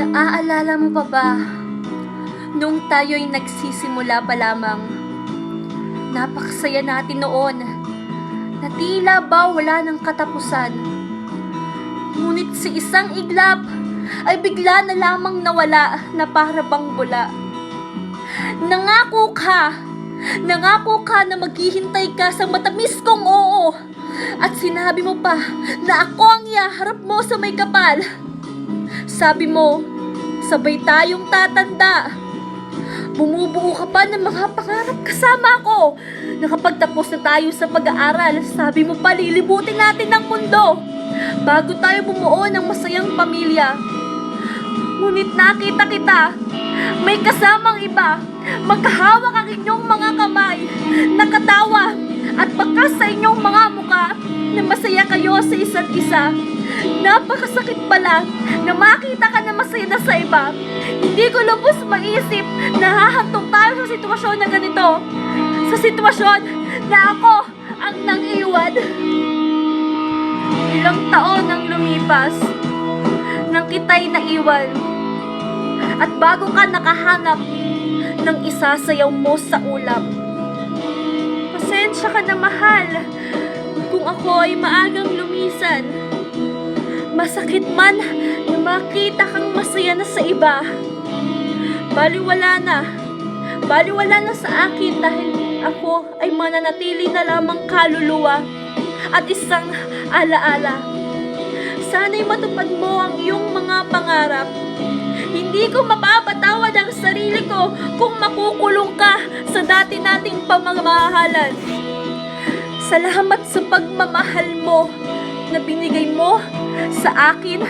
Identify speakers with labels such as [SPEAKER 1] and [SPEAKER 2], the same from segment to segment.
[SPEAKER 1] Naaalala mo pa ba? Nung tayo'y nagsisimula pa lamang. Napakasaya natin noon. Na tila ba wala ng katapusan. Ngunit sa isang iglap, ay bigla na lamang nawala na para bang bula. Nangako ka! Nangako ka na maghihintay ka sa matamis kong oo. At sinabi mo pa na ako ang iharap mo sa may kapal. Sabi mo, sabay tayong tatanda. Bumubuo ka pa ng mga pangarap kasama ko. Nakapagtapos na tayo sa pag-aaral, sabi mo pa lilibutin natin ang mundo. Bago tayo bumuo ng masayang pamilya. Ngunit nakita kita, may kasamang iba. Magkahawak ang inyong mga kamay, nakatawa, at bakas sa inyong mga muka na masaya kayo sa isa't isa. Napakasakit pala na makita ka na masaya na sa iba. Hindi ko lubos maisip na hahantong tayo sa sitwasyon na ganito. Sa sitwasyon na ako ang nang-iwan. Ilang taon ang lumipas nang kita'y naiwan. At bago ka nakahanap ng isasayaw mo sa ulap. Pasensya ka na mahal kung ako ay maagang lumisan. Masakit man na makita kang masaya na sa iba. Baliwala na. Baliwala na sa akin dahil ako ay mananatili na lamang kaluluwa at isang alaala. Sana'y matupad mo ang iyong mga pangarap. Hindi ko mapapatawad ang sarili ko kung makukulong ka sa dati nating pamamahalan. Salamat sa pagmamahal mo na binigay mo sa akin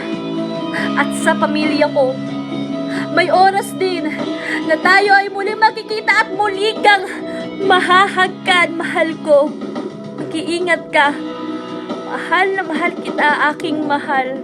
[SPEAKER 1] at sa pamilya ko. May oras din na tayo ay muli makikita at muli kang mahahagkan, mahal ko. Mag-iingat ka. Mahal na mahal kita, aking mahal.